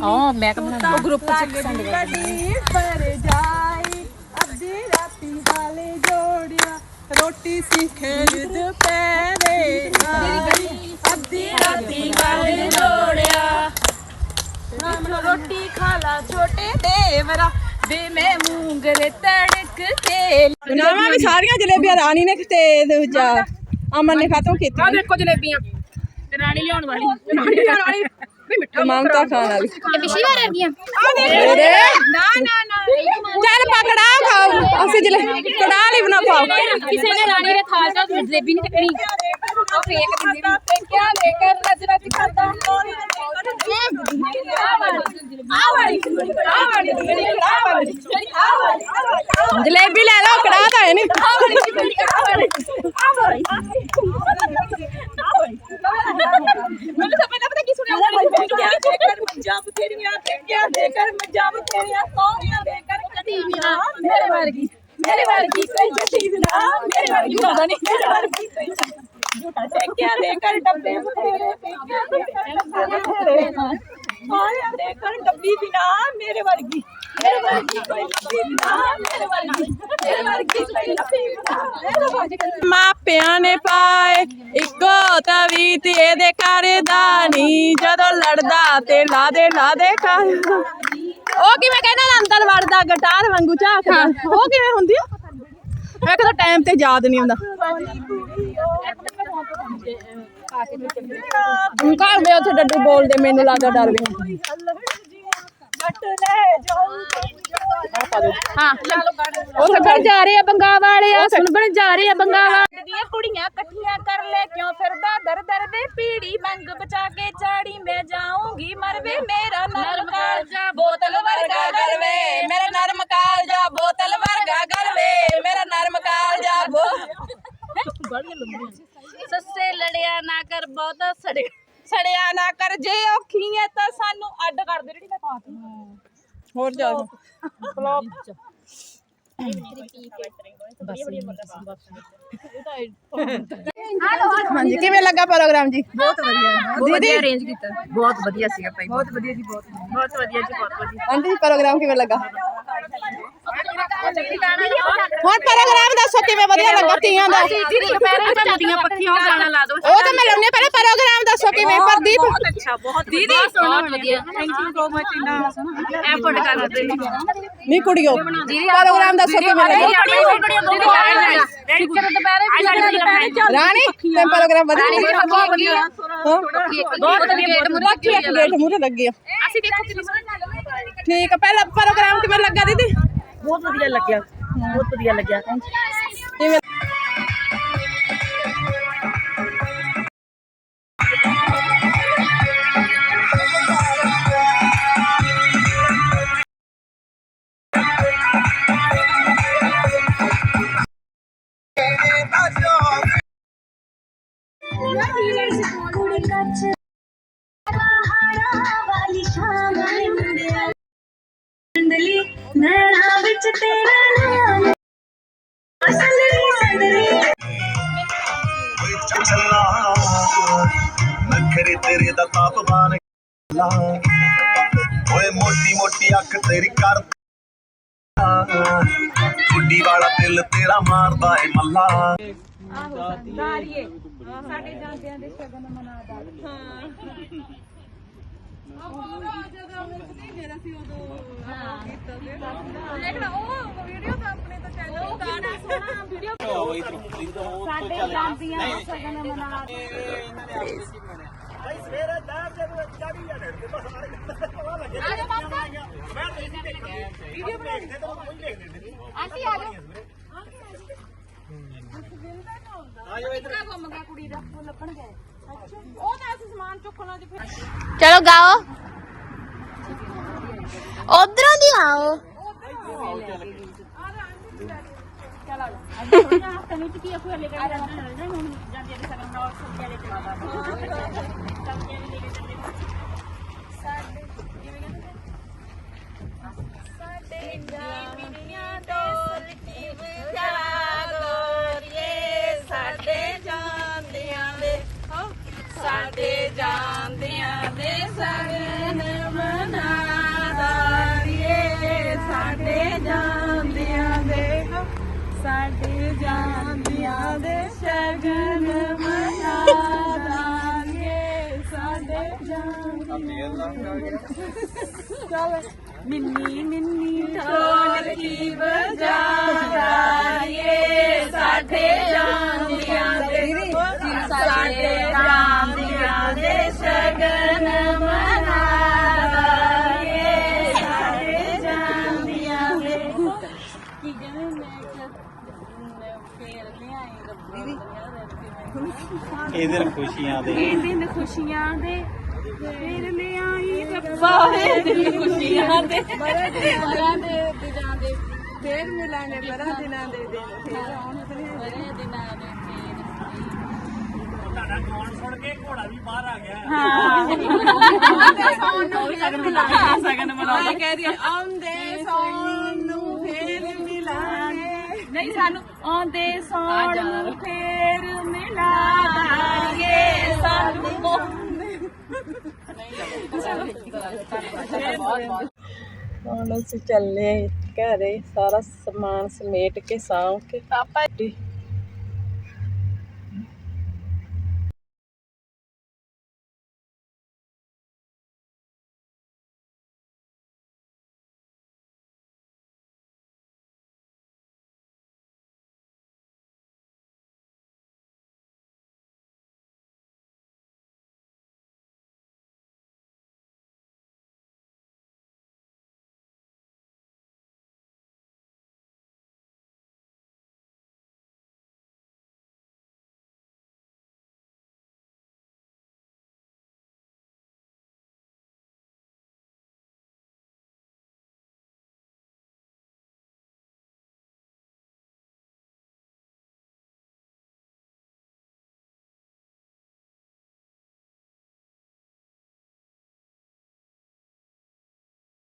ਹਾਂ ਮੈਂ ਕਹਿੰਦਾ ਗਰੁੱਪ ਚ ਗੱਡੀ ਪਰ ਜਾਈ ਅੱਧੀ ਰਾਤੀ ਹਾਲੇ ਜੋੜਿਆ ਰੋਟੀ ਸਿੱਖੇ ਖੇਲ ਦੁਪਹਿਰੇ ਅੱਧੀ ਰਾਤੀ ਹਾਲੇ ਜੋੜਿਆ ਰਾਮ ਰੋਟੀ ਖਾ ਲਾ ਛੋਟੇ ਦੇਵਰਾ ਵੇ ਮੈਂ ਮੂੰਗਰੇ ਤੜਕ ਕੇ ਬਣਾਵਾ ਵੀ ਸਾਰੀਆਂ ਜਲੇਬੀਆਂ ਰਾਣੀ ਨੇ ਤੇ ਦੂਜਾ ਅਮਨ ਨੇ ਖਤਮ ਕੀਤੀ ਦੇਖੋ ਜਲੇਬੀਆਂ। ਤੇ ਰਾਣੀ ਲਿਆਉਣ ਵਾਲੀ। ਰਾਣੀ ਲਿਆਉਣ ਵਾਲੀ। ਵੀ ਮਿੱਠਾ ਮਮਤਾ ਖਾਣ ਵਾਲੀ। ਇਹ ਪਿਛਲੀ ਵਾਰ ਆ ਗਈਆਂ ਦੇ ਨਾ ਨਾ ਨਾ ਚੱਲ ਪਕੜਾ ਖਾਓ। ਅਸੀਂ ਜਲੇ ਕੜਾ ਨਹੀਂ ਬਣਾ ਪਾਓ ਕਿਸੇ ਨੇ ਰਾਣੀ ਦੇ ਥਾਲ ਚ ਜਲੇਬੀ ਨਹੀਂ ਚੱਕਣੀ ਉਹ ਫੇਕ ਦਿੰਦੀ ਵੀ ਕਿਆ ਲੈ ਕਰ ਰੱਜ ਰੱਜ ਖਾਦਾ ਆ ਵਾਲੀ। ਆ ਵਾਲੀ। ਆ ਵਾਲੀ ਆ ਵਾਲੀ ਜਲੇਬੀ ਲੈ ਲਓ ਕੜਾ ਤਾਂ ਹੈ ਨਹੀਂ ਮੈਨੂੰ ਤਾਂ ਪਹਿਲਾਂ ਪਤਾ ਕੀ ਸੁਣਿਆ ਕਿਆ ਦੇ ਕਰ ਮੰਜਾ ਬਥੇਰੀਆਂ ਤੇ ਕਿਆ ਦੇ ਕਰ ਮੰਜਾ ਬਥੇਰੀਆਂ ਦੇ ਕਰ ਕਦੀ ਨਾ, ਮੇਰੇ ਵਰਗੀ ਮੇਰੇ ਵਰਗੀ ਕੋਈ ਜੱਟੀ ਨਾ, ਮੇਰੇ ਵਰਗੀ ਪਤਾ ਨਹੀਂ ਮੇਰੇ ਵਰਗੀ ਕੋਈ ਝੂਟਾ ਤੇ ਦੇ ਕਰ ਡੱਬੇ ਬਥੇਰੇ ਤੇ ਦੇ ਕਰ ਡੱਬੇ ਬਥੇਰੇ ਸੋਹਣੀਆਂ ਦੇ ਕਰ ਡੱਬੀ ਬਿਨਾ ਮੇਰੇ ਵਰਗੀ। ਮੇਰੇ ਵਰਗੀ ਕੋਈ ਡੱਬੀ ਬਿਨਾ ਮੇਰੇ ਵਰਗੀ। ਮੇਰੇ ਵਰਗੀ ਕੋਈ ਡੱਬੀ ਬਿਨਾ ਮੇਰੇ ਵਰਗੀ। ਮਾਪਿਆਂ ਨੇ ਪਾਏ ਇੱਕੋ ਤਵੀ ਤੇ ਇਹਦੇ ਕਰਦਾ ਨਹੀਂ। ਜਦੋਂ ਲੜਦਾ ਤੇ ਲਾ ਦੇ ਲਾ ਦੇ। ਕਰ ਉਹ ਕਿਵੇਂ ਕਹਿੰਦਾ ਅੰਦਰ ਵੜਦਾ ਗਟਾਰ ਵਾਂਗੂ ਝਾਕਦਾ। ਉਹ ਕਿਵੇਂ ਹੁੰਦੀ ਆ? ਮੈਂ ਕਿਹਾ ਟਾਈਮ ਤੇ ਯਾਦ ਨਹੀਂ ਆਉਂਦਾ। ਘਰ ਦੇ ਉੱਥੇ ਡੱਡੂ ਬੋਲਦੇ ਮੈਨੂੰ ਲੱਗਦਾ ਡਰ ਵੀ ਹਾਂ ਉਹ ਬਣ ਜਾ ਰਹੇ ਆ ਬੰਗਾ ਵਾਲੇ ਆ ਸੁਣ ਬਣ ਜਾ ਰਹੇ ਆ ਬੰਗਾ ਵਾਲੇ ਦੀਆਂ ਕੁੜੀਆਂ ਇਕੱਠੀਆਂ ਕਰ ਲੈ ਕਿਉਂ ਫਿਰਦਾ ਦਰ ਦਰ ਦੇ ਪੀੜੀ? ਮੰਗ ਬਚਾ ਕੇ ਚਾੜੀ ਮੈਂ ਜਾਊਂਗੀ ਮਰਵੇ ਮੇਰਾ ਨਰਮ ਕਾਲਜਾ ਬੋਤਲ ਵਰਗਾ ਗਲਵੇ ਮੇਰਾ ਨਰਮ ਕਾਲਜਾ ਬੋਤਲ ਵਰਗਾ ਗਲਵੇ ਮੇਰਾ ਨਰਮ ਕਾਲਜਾ ਬੋ ਲੜਿਆ ਨਾ ਕਰ ਬਹੁਤ ਸੜੇ ਸੜਿਆ ਨਾ ਕਰ ਜੇ ਔਖੀ ਐ ਤਾਂ ਸਾਨੂੰ ਅੱਡ ਕਰ ਦੇ। ਜਿਹੜੀ ਮੈਂ ਪਾਤੀ ਹੋਰ ਜਾ। ਹਾਂਜੀ ਕਿਵੇਂ ਲੱਗਾ ਪ੍ਰੋਗਰਾਮ ਜੀ ਬਹੁਤ ਵਧੀਆ ਦੀਦੀ ਅਰੇਂਜ ਕੀਤਾ ਬਹੁਤ ਵਧੀਆ ਸੀਗਾ ਭਾਈ ਬਹੁਤ ਵਧੀਆ ਜੀ ਬਹੁਤ ਬਹੁਤ ਵਧੀਆ ਜੀ ਬਹੁਤ ਵਧੀਆ ਆਂਟੀ ਜੀ ਪ੍ਰੋਗਰਾਮ ਕਿਵੇਂ ਲੱਗਾ ਹੁਣ ਪ੍ਰੋਗਰਾਮ ਦੱਸੋ ਕਿਵੇਂ ਵਧੀਆ ਲੱਗਾ ਤੀਆਂ ਦਾ ਦੀਦੀ ਦੁਪਹਿਰੇ ਚੱਲਦੀਆਂ ਪੱਖੀਆਂ ਉਹ ਗਾਣਾ ਲਾ ਦਿਓ ਉਹ ਤਾਂ ਮੈਂ ਲਾਉਣੇ ਪਹਿਲਾਂ ਪ੍ਰੋਗਰਾਮ ਦੱਸੋ ਕਿਵੇਂ ਪ੍ਰਦੀਪ ਅੱਛਾ ਬਹੁਤ ਦੀਦੀ ਬਹੁਤ ਵਧੀਆ। ਥੈਂਕ ਯੂ ਸੋ ਮਚ ਇਨਾ ਐਫਰਟ ਕਰਦੇ ਨਹੀਂ ਕੁੜੀਓ ਪ੍ਰੋਗਰਾਮ ਦੱਸੋ ਕਿਵੇਂ ਲੱਗਾ ਟੀਚਰ ਦੁਪਹਿਰੇ ਰਾਣੀ ਤੇ ਪ੍ਰੋਗਰਾਮ ਵਧੀਆ। ਬਹੁਤ ਵਧੀਆ ਬਹੁਤ ਵਧੀਆ ਗੇਟ ਮੁਰੇ ਲੱਗੀ ਆ। ਅਸੀਂ ਦੇਖੋ ਠੀਕ ਆ ਪਹਿਲਾਂ ਪ੍ਰੋਗਰਾਮ ਕਿਵੇਂ ਲੱਗਾ ਦੀਦੀ? ਬਹੁਤ ਵਧੀਆ ਲੱਗਿਆ ਬਹੁਤ ਵਧੀਆ ਲੱਗਿਆ। ਕਿਵੇਂ ਨਖਰੇ ਤੇਰੇ ਦਾ ਤਾਪਮਾਨ ਲਾ। ਓਏ ਮੋਟੀ ਮੋਟੀ ਅੱਖ ਤੇਰੀ ਕਰ ਗੁੱਡੀ ਵਾਲਾ ਦਿਲ ਤੇਰਾ ਮਾਰਦਾ ਏ ਮੱਲਾ। ਲੇਕਿਨ ਉਹ ਵੀਡੀਓ ਤਾਂ ਆਪਣੇ ਤਾਂ ਚੈਨਲ ਤੇ ਗਾਣਾ ਸੋਹਣਾ ਵੀਡੀਓ ਸਾਡੇ ਜਾਂਦੀਆਂ ਸਗਨ ਮਨਾ ਆਂਟੀ ਆ ਜਾਓ। ਆਜੋ ਇੱਧਰ। ਘੁੰਮ ਗਿਆ ਕੁੜੀ ਦਾ? ਉਹ ਲੱਭਣ ਗਏ। ਅੱਛਾ। ਉਹ ਤਾਂ ਅਸੀਂ ਸਮਾਨ ਚੁੱਕਣਾ ਤੇ ਫਿਰ। ਚਲੋ ਗਾਓ। ਉਧਰੋਂ ਦੀ ਆਓ ਸਾਡੇ ਜਾਂਦਿਆਂ ਦੇ ਸਗਨ ਮਨਾਦਾਰੀਏ ਸਾਡੇ ਜਾਂਦਿਆਂ ਮਿੰਨੀ ਮਿੰਨੀ ਢੋਲਕੀ ਵਜਾਈਏ। ਸਾਡੇ ਜਾਂਦਿਆਂ ਦੇ ਸਾਡੇ ਇਹ ਦਿਨ ਖੁਸ਼ੀਆਂ ਦੇ। ਇਹ ਦਿਨ ਖੁਸ਼ੀਆਂ ਦੇ। ਫੇਰ ਲਿਆਈ ਰੱਬਾ। ਇਹ ਦਿਨ ਖੁਸ਼ੀਆਂ ਦੇ। ਬੜੇ ਦਿਨਾਂ ਦੇ ਦਿਨਾਂ ਦੇ। ਫੇਰ ਮਿਲਾਂਗੇ ਬੜਾ ਦਿਨਾਂ ਦੇ ਦਿਨ। ਫੇਰ ਆਉਣਗੇ ਬੜੇ ਦਿਨਾਂ ਦੇ ਫੇਰ। ਤੁਹਾਡਾ ਗਾਉਣ ਸੁਣ ਕੇ ਘੋੜਾ ਵੀ ਬਾਹਰ ਆ ਗਿਆ। ਹਾਂ। ਸਗਨ ਮਨਾਉਂਦੇ ਸਗਨ ਮਨਾਉਂਦੇ ਕਹਿ ਰਹੀ ਆਉਂਦੇ ਨਹੀਂ ਸਾਨੂੰ ਆਉਂਦੇ ਸੌਣ ਨੂੰ ਫੇਰ ਮਿਲਾਂਗੇ ਸਾਨੂੰ ਹੁਣ ਅਸੀਂ ਚੱਲੇ ਘਰੇ ਸਾਰਾ ਸਮਾਨ ਸਮੇਟ ਕੇ ਸਾਂਭ ਕੇ। ਪਾਪਾ